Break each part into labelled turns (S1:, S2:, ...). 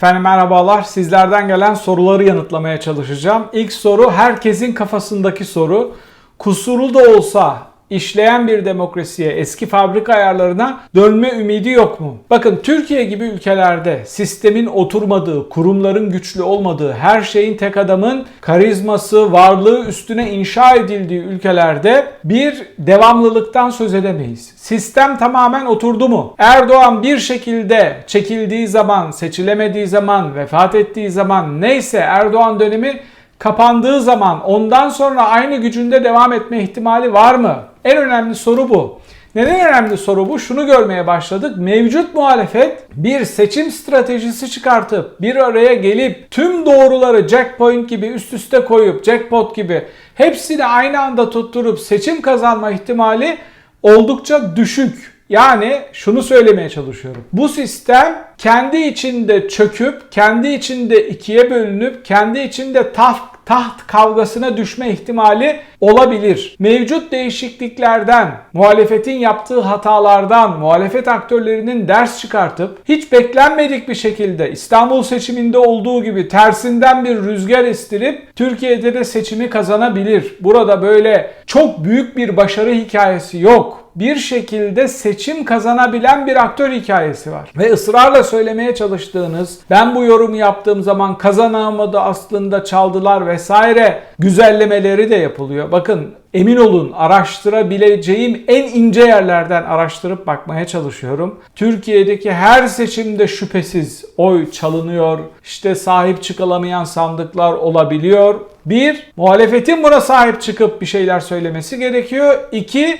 S1: Efendim merhabalar. Sizlerden gelen soruları yanıtlamaya çalışacağım. İlk soru herkesin kafasındaki soru. Kusurlu da olsa işleyen bir demokrasiye, eski fabrika ayarlarına dönme ümidi yok mu? Bakın Türkiye gibi ülkelerde sistemin oturmadığı, kurumların güçlü olmadığı, her şeyin tek adamın karizması, varlığı üstüne inşa edildiği ülkelerde bir devamlılıktan söz edemeyiz. Sistem tamamen oturdu mu? Erdoğan bir şekilde çekildiği zaman, seçilemediği zaman, vefat ettiği zaman neyse Erdoğan dönemi kapandığı zaman ondan sonra aynı gücünde devam etme ihtimali var mı? En önemli soru bu. Neden önemli soru bu? Şunu görmeye başladık. Mevcut muhalefet bir seçim stratejisi çıkartıp bir araya gelip tüm doğruları jackpoint gibi üst üste koyup jackpot gibi hepsini aynı anda tutturup seçim kazanma ihtimali oldukça düşük. Yani şunu söylemeye çalışıyorum. Bu sistem kendi içinde çöküp, kendi içinde ikiye bölünüp, kendi içinde taht, taht kavgasına düşme ihtimali olabilir. Mevcut değişikliklerden, muhalefetin yaptığı hatalardan, muhalefet aktörlerinin ders çıkartıp hiç beklenmedik bir şekilde İstanbul seçiminde olduğu gibi tersinden bir rüzgar estirip Türkiye'de de seçimi kazanabilir. Burada böyle çok büyük bir başarı hikayesi yok bir şekilde seçim kazanabilen bir aktör hikayesi var. Ve ısrarla söylemeye çalıştığınız ben bu yorumu yaptığım zaman kazanamadı aslında çaldılar vesaire güzellemeleri de yapılıyor. Bakın emin olun araştırabileceğim en ince yerlerden araştırıp bakmaya çalışıyorum. Türkiye'deki her seçimde şüphesiz oy çalınıyor. İşte sahip çıkılamayan sandıklar olabiliyor. Bir, muhalefetin buna sahip çıkıp bir şeyler söylemesi gerekiyor. İki,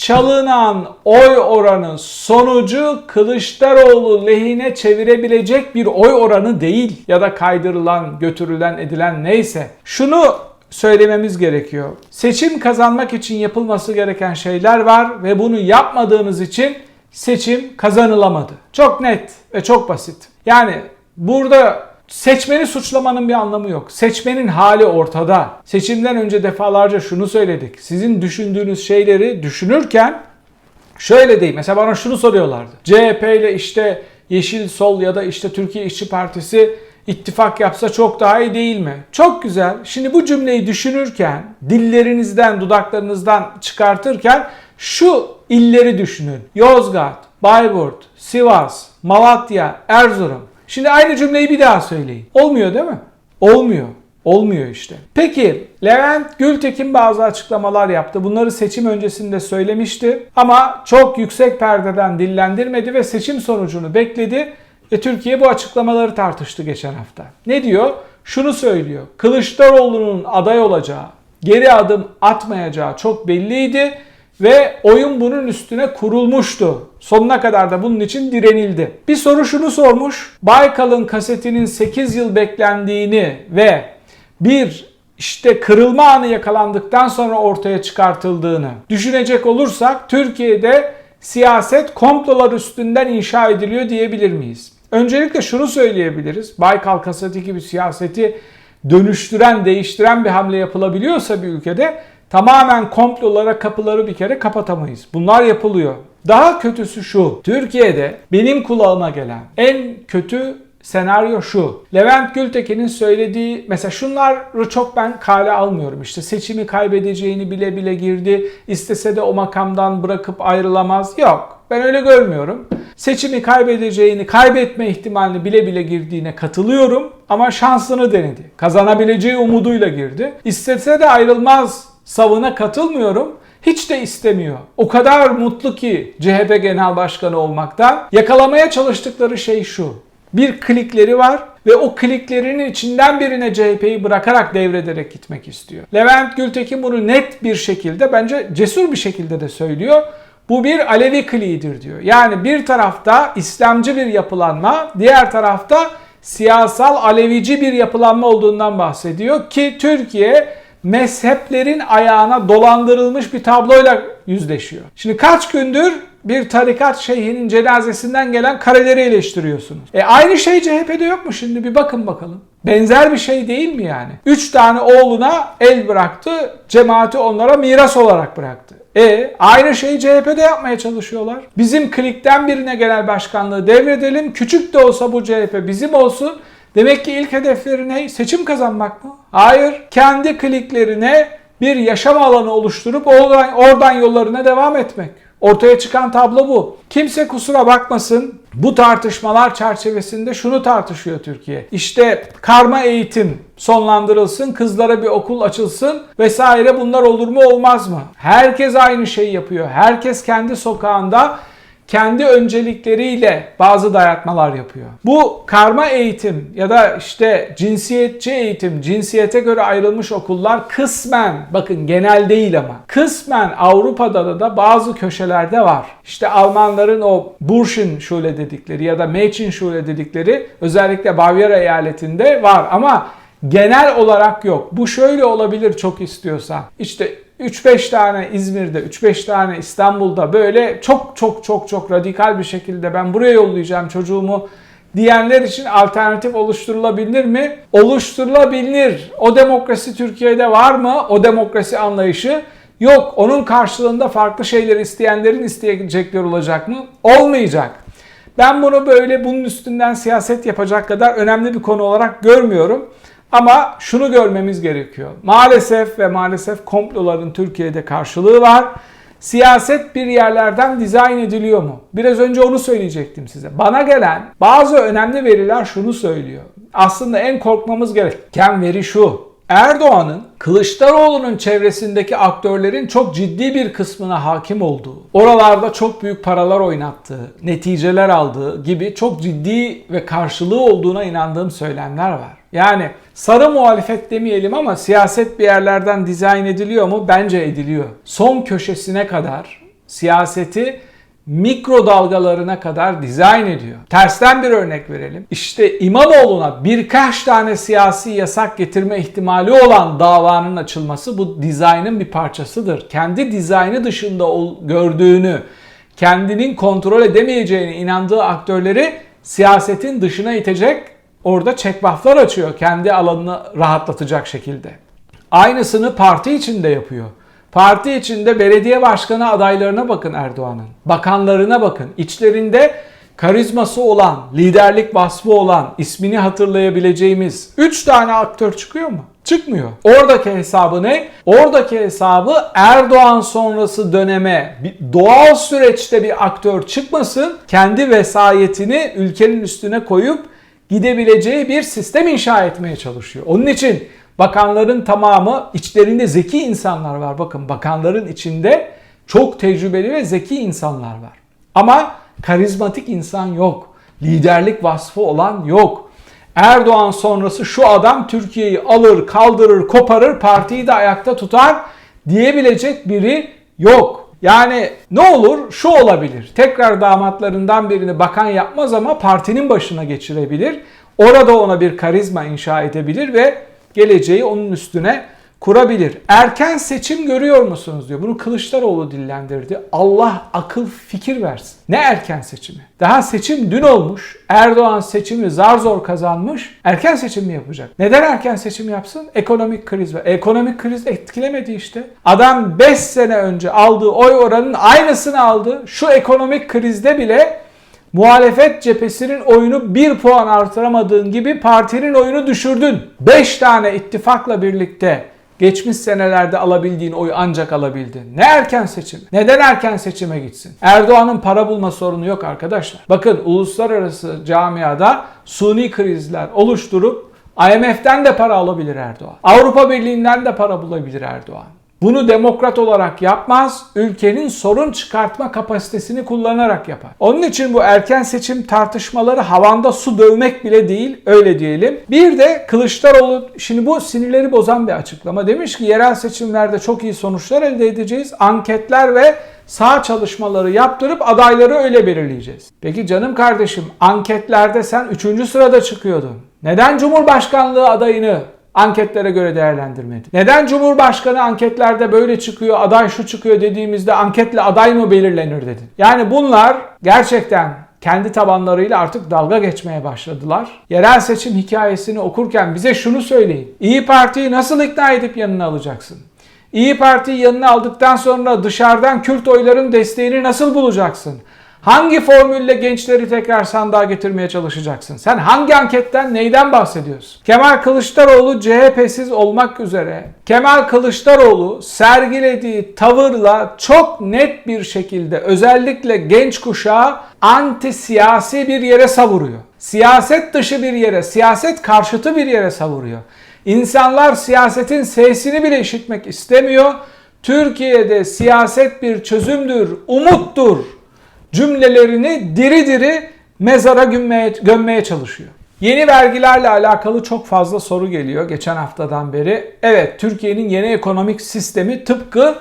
S1: çalınan oy oranı sonucu Kılıçdaroğlu lehine çevirebilecek bir oy oranı değil ya da kaydırılan, götürülen, edilen neyse. Şunu söylememiz gerekiyor. Seçim kazanmak için yapılması gereken şeyler var ve bunu yapmadığınız için seçim kazanılamadı. Çok net ve çok basit. Yani burada Seçmeni suçlamanın bir anlamı yok. Seçmenin hali ortada. Seçimden önce defalarca şunu söyledik. Sizin düşündüğünüz şeyleri düşünürken şöyle değil. Mesela bana şunu soruyorlardı. CHP ile işte Yeşil Sol ya da işte Türkiye İşçi Partisi ittifak yapsa çok daha iyi değil mi? Çok güzel. Şimdi bu cümleyi düşünürken, dillerinizden, dudaklarınızdan çıkartırken şu illeri düşünün. Yozgat, Bayburt, Sivas, Malatya, Erzurum. Şimdi aynı cümleyi bir daha söyleyin. Olmuyor değil mi? Olmuyor. Olmuyor işte. Peki Levent Gültekin bazı açıklamalar yaptı. Bunları seçim öncesinde söylemişti. Ama çok yüksek perdeden dillendirmedi ve seçim sonucunu bekledi. Ve Türkiye bu açıklamaları tartıştı geçen hafta. Ne diyor? Şunu söylüyor. Kılıçdaroğlu'nun aday olacağı, geri adım atmayacağı çok belliydi ve oyun bunun üstüne kurulmuştu. Sonuna kadar da bunun için direnildi. Bir soru şunu sormuş. Baykal'ın kasetinin 8 yıl beklendiğini ve bir işte kırılma anı yakalandıktan sonra ortaya çıkartıldığını düşünecek olursak Türkiye'de siyaset komplolar üstünden inşa ediliyor diyebilir miyiz? Öncelikle şunu söyleyebiliriz. Baykal kaseti gibi siyaseti dönüştüren, değiştiren bir hamle yapılabiliyorsa bir ülkede tamamen komplolara kapıları bir kere kapatamayız. Bunlar yapılıyor. Daha kötüsü şu. Türkiye'de benim kulağıma gelen en kötü senaryo şu. Levent Gültekin'in söylediği mesela şunları çok ben kale almıyorum. İşte seçimi kaybedeceğini bile bile girdi. İstese de o makamdan bırakıp ayrılamaz. Yok. Ben öyle görmüyorum. Seçimi kaybedeceğini, kaybetme ihtimalini bile bile girdiğine katılıyorum. Ama şansını denedi. Kazanabileceği umuduyla girdi. İstese de ayrılmaz savına katılmıyorum. Hiç de istemiyor. O kadar mutlu ki CHP Genel Başkanı olmaktan. Yakalamaya çalıştıkları şey şu. Bir klikleri var ve o kliklerinin içinden birine CHP'yi bırakarak devrederek gitmek istiyor. Levent Gültekin bunu net bir şekilde bence cesur bir şekilde de söylüyor. Bu bir Alevi kliğidir diyor. Yani bir tarafta İslamcı bir yapılanma, diğer tarafta siyasal Alevici bir yapılanma olduğundan bahsediyor ki Türkiye mezheplerin ayağına dolandırılmış bir tabloyla yüzleşiyor. Şimdi kaç gündür bir tarikat şeyhinin cenazesinden gelen kareleri eleştiriyorsunuz. E aynı şey CHP'de yok mu şimdi bir bakın bakalım. Benzer bir şey değil mi yani? Üç tane oğluna el bıraktı, cemaati onlara miras olarak bıraktı. E aynı şeyi CHP'de yapmaya çalışıyorlar. Bizim klikten birine genel başkanlığı devredelim. Küçük de olsa bu CHP bizim olsun. Demek ki ilk hedefleri ne? Seçim kazanmak mı? Hayır. Kendi kliklerine bir yaşam alanı oluşturup oradan, oradan yollarına devam etmek. Ortaya çıkan tablo bu. Kimse kusura bakmasın. Bu tartışmalar çerçevesinde şunu tartışıyor Türkiye. İşte karma eğitim sonlandırılsın, kızlara bir okul açılsın vesaire bunlar olur mu olmaz mı? Herkes aynı şeyi yapıyor. Herkes kendi sokağında kendi öncelikleriyle bazı dayatmalar yapıyor. Bu karma eğitim ya da işte cinsiyetçi eğitim, cinsiyete göre ayrılmış okullar kısmen, bakın genel değil ama, kısmen Avrupa'da da bazı köşelerde var. İşte Almanların o Burschenschule dedikleri ya da Mädchenschule dedikleri özellikle Bavyera eyaletinde var ama genel olarak yok. Bu şöyle olabilir çok istiyorsa. İşte 3-5 tane İzmir'de, 3-5 tane İstanbul'da böyle çok çok çok çok radikal bir şekilde ben buraya yollayacağım çocuğumu diyenler için alternatif oluşturulabilir mi? Oluşturulabilir. O demokrasi Türkiye'de var mı? O demokrasi anlayışı yok. Onun karşılığında farklı şeyler isteyenlerin isteyecekleri olacak mı? Olmayacak. Ben bunu böyle bunun üstünden siyaset yapacak kadar önemli bir konu olarak görmüyorum. Ama şunu görmemiz gerekiyor. Maalesef ve maalesef komploların Türkiye'de karşılığı var. Siyaset bir yerlerden dizayn ediliyor mu? Biraz önce onu söyleyecektim size. Bana gelen bazı önemli veriler şunu söylüyor. Aslında en korkmamız gereken veri şu. Erdoğan'ın Kılıçdaroğlu'nun çevresindeki aktörlerin çok ciddi bir kısmına hakim olduğu, oralarda çok büyük paralar oynattığı, neticeler aldığı gibi çok ciddi ve karşılığı olduğuna inandığım söylemler var. Yani sarı muhalefet demeyelim ama siyaset bir yerlerden dizayn ediliyor mu? Bence ediliyor. Son köşesine kadar siyaseti mikrodalgalarına kadar dizayn ediyor. Tersten bir örnek verelim. İşte İmamoğlu'na birkaç tane siyasi yasak getirme ihtimali olan davanın açılması bu dizaynın bir parçasıdır. Kendi dizaynı dışında gördüğünü, kendinin kontrol edemeyeceğine inandığı aktörleri siyasetin dışına itecek orada çekbaflar açıyor kendi alanını rahatlatacak şekilde. Aynısını parti içinde yapıyor. Parti içinde belediye başkanı adaylarına bakın Erdoğan'ın. Bakanlarına bakın. İçlerinde karizması olan, liderlik vasfı olan, ismini hatırlayabileceğimiz 3 tane aktör çıkıyor mu? Çıkmıyor. Oradaki hesabı ne? Oradaki hesabı Erdoğan sonrası döneme doğal süreçte bir aktör çıkmasın, kendi vesayetini ülkenin üstüne koyup gidebileceği bir sistem inşa etmeye çalışıyor. Onun için bakanların tamamı içlerinde zeki insanlar var. Bakın bakanların içinde çok tecrübeli ve zeki insanlar var. Ama karizmatik insan yok. Liderlik vasfı olan yok. Erdoğan sonrası şu adam Türkiye'yi alır, kaldırır, koparır, partiyi de ayakta tutar diyebilecek biri yok. Yani ne olur? Şu olabilir. Tekrar damatlarından birini bakan yapmaz ama partinin başına geçirebilir. Orada ona bir karizma inşa edebilir ve geleceği onun üstüne kurabilir. Erken seçim görüyor musunuz diyor. Bunu Kılıçdaroğlu dillendirdi. Allah akıl fikir versin. Ne erken seçimi? Daha seçim dün olmuş. Erdoğan seçimi zar zor kazanmış. Erken seçim mi yapacak? Neden erken seçim yapsın? Ekonomik kriz var. Ekonomik kriz etkilemedi işte. Adam 5 sene önce aldığı oy oranının aynısını aldı. Şu ekonomik krizde bile Muhalefet cephesinin oyunu 1 puan artıramadığın gibi partinin oyunu düşürdün. 5 tane ittifakla birlikte geçmiş senelerde alabildiğin oyu ancak alabildin. Ne erken seçim? Neden erken seçime gitsin? Erdoğan'ın para bulma sorunu yok arkadaşlar. Bakın uluslararası camiada suni krizler oluşturup IMF'den de para alabilir Erdoğan. Avrupa Birliği'nden de para bulabilir Erdoğan. Bunu demokrat olarak yapmaz, ülkenin sorun çıkartma kapasitesini kullanarak yapar. Onun için bu erken seçim tartışmaları havanda su dövmek bile değil, öyle diyelim. Bir de Kılıçdaroğlu, şimdi bu sinirleri bozan bir açıklama. Demiş ki yerel seçimlerde çok iyi sonuçlar elde edeceğiz. Anketler ve sağ çalışmaları yaptırıp adayları öyle belirleyeceğiz. Peki canım kardeşim anketlerde sen 3. sırada çıkıyordun. Neden Cumhurbaşkanlığı adayını anketlere göre değerlendirmedi. Neden Cumhurbaşkanı anketlerde böyle çıkıyor, aday şu çıkıyor dediğimizde anketle aday mı belirlenir dedi. Yani bunlar gerçekten kendi tabanlarıyla artık dalga geçmeye başladılar. Yerel seçim hikayesini okurken bize şunu söyleyin. İyi Parti'yi nasıl ikna edip yanına alacaksın? İyi Parti'yi yanına aldıktan sonra dışarıdan Kürt oyların desteğini nasıl bulacaksın? Hangi formülle gençleri tekrar sandığa getirmeye çalışacaksın? Sen hangi anketten neyden bahsediyorsun? Kemal Kılıçdaroğlu CHP'siz olmak üzere Kemal Kılıçdaroğlu sergilediği tavırla çok net bir şekilde özellikle genç kuşağı anti siyasi bir yere savuruyor. Siyaset dışı bir yere, siyaset karşıtı bir yere savuruyor. İnsanlar siyasetin sesini bile işitmek istemiyor. Türkiye'de siyaset bir çözümdür, umuttur cümlelerini diri diri mezara gömmeye, gömmeye çalışıyor. Yeni vergilerle alakalı çok fazla soru geliyor geçen haftadan beri. Evet Türkiye'nin yeni ekonomik sistemi tıpkı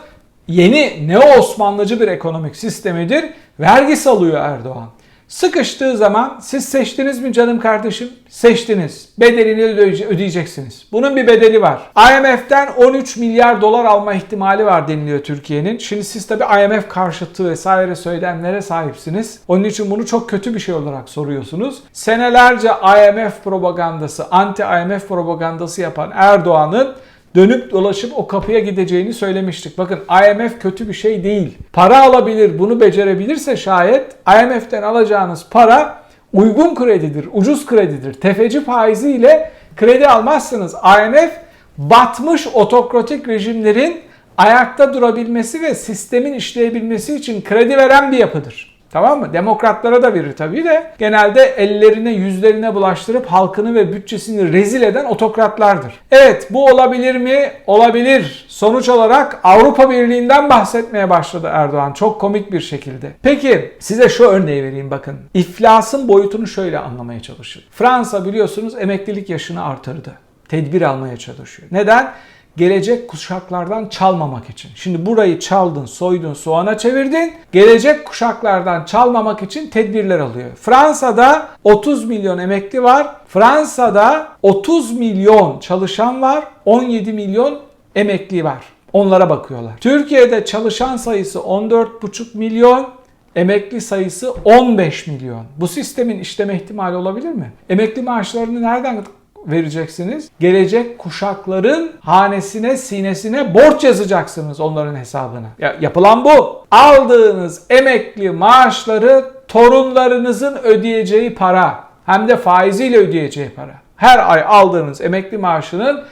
S1: yeni neo Osmanlıcı bir ekonomik sistemidir. Vergi salıyor Erdoğan. Sıkıştığı zaman siz seçtiniz mi canım kardeşim? Seçtiniz. Bedelini öde- ödeyeceksiniz. Bunun bir bedeli var. IMF'den 13 milyar dolar alma ihtimali var deniliyor Türkiye'nin. Şimdi siz tabi IMF karşıtı vesaire söylemlere sahipsiniz. Onun için bunu çok kötü bir şey olarak soruyorsunuz. Senelerce IMF propagandası, anti IMF propagandası yapan Erdoğan'ın dönüp dolaşıp o kapıya gideceğini söylemiştik. Bakın IMF kötü bir şey değil. Para alabilir, bunu becerebilirse şayet IMF'den alacağınız para uygun kredidir, ucuz kredidir. Tefeci faiziyle kredi almazsınız. IMF batmış otokratik rejimlerin ayakta durabilmesi ve sistemin işleyebilmesi için kredi veren bir yapıdır. Tamam mı? Demokratlara da verir tabii de genelde ellerine yüzlerine bulaştırıp halkını ve bütçesini rezil eden otokratlardır. Evet bu olabilir mi? Olabilir. Sonuç olarak Avrupa Birliği'nden bahsetmeye başladı Erdoğan çok komik bir şekilde. Peki size şu örneği vereyim bakın. İflasın boyutunu şöyle anlamaya çalışın. Fransa biliyorsunuz emeklilik yaşını artırdı. Tedbir almaya çalışıyor. Neden? Gelecek kuşaklardan çalmamak için. Şimdi burayı çaldın, soydun, soğana çevirdin. Gelecek kuşaklardan çalmamak için tedbirler alıyor. Fransa'da 30 milyon emekli var. Fransa'da 30 milyon çalışan var. 17 milyon emekli var. Onlara bakıyorlar. Türkiye'de çalışan sayısı 14,5 milyon, Emekli sayısı 15 milyon. Bu sistemin işleme ihtimali olabilir mi? Emekli maaşlarını nereden vereceksiniz? Gelecek kuşakların hanesine, sinesine borç yazacaksınız onların hesabına. Ya, yapılan bu. Aldığınız emekli maaşları torunlarınızın ödeyeceği para. Hem de faiziyle ödeyeceği para. Her ay aldığınız emekli maaşının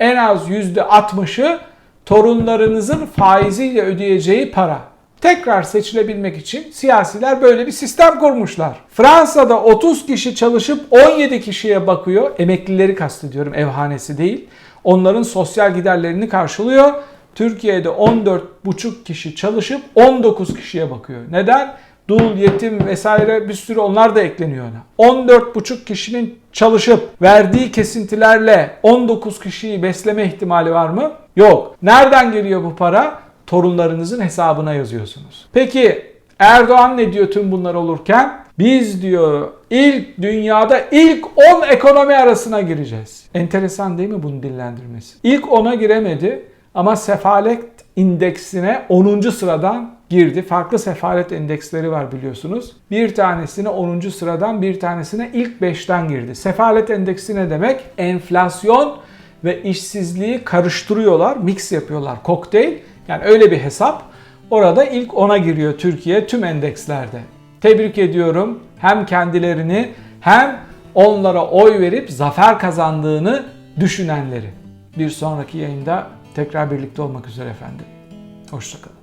S1: en az %60'ı torunlarınızın faiziyle ödeyeceği para. Tekrar seçilebilmek için siyasiler böyle bir sistem kurmuşlar. Fransa'da 30 kişi çalışıp 17 kişiye bakıyor. Emeklileri kastediyorum evhanesi değil. Onların sosyal giderlerini karşılıyor. Türkiye'de 14,5 kişi çalışıp 19 kişiye bakıyor. Neden? Dul, yetim vesaire bir sürü onlar da ekleniyor ona. 14,5 kişinin çalışıp verdiği kesintilerle 19 kişiyi besleme ihtimali var mı? Yok. Nereden geliyor bu para? Torunlarınızın hesabına yazıyorsunuz. Peki Erdoğan ne diyor tüm bunlar olurken? Biz diyor ilk dünyada ilk 10 ekonomi arasına gireceğiz. Enteresan değil mi bunu dillendirmesi? İlk 10'a giremedi ama sefalet indeksine 10. sıradan girdi. Farklı sefalet endeksleri var biliyorsunuz. Bir tanesine 10. sıradan bir tanesine ilk 5'ten girdi. Sefalet endeksi ne demek? Enflasyon ve işsizliği karıştırıyorlar, mix yapıyorlar, kokteyl. Yani öyle bir hesap. Orada ilk 10'a giriyor Türkiye tüm endekslerde. Tebrik ediyorum hem kendilerini hem onlara oy verip zafer kazandığını düşünenleri. Bir sonraki yayında tekrar birlikte olmak üzere efendim. Hoşçakalın.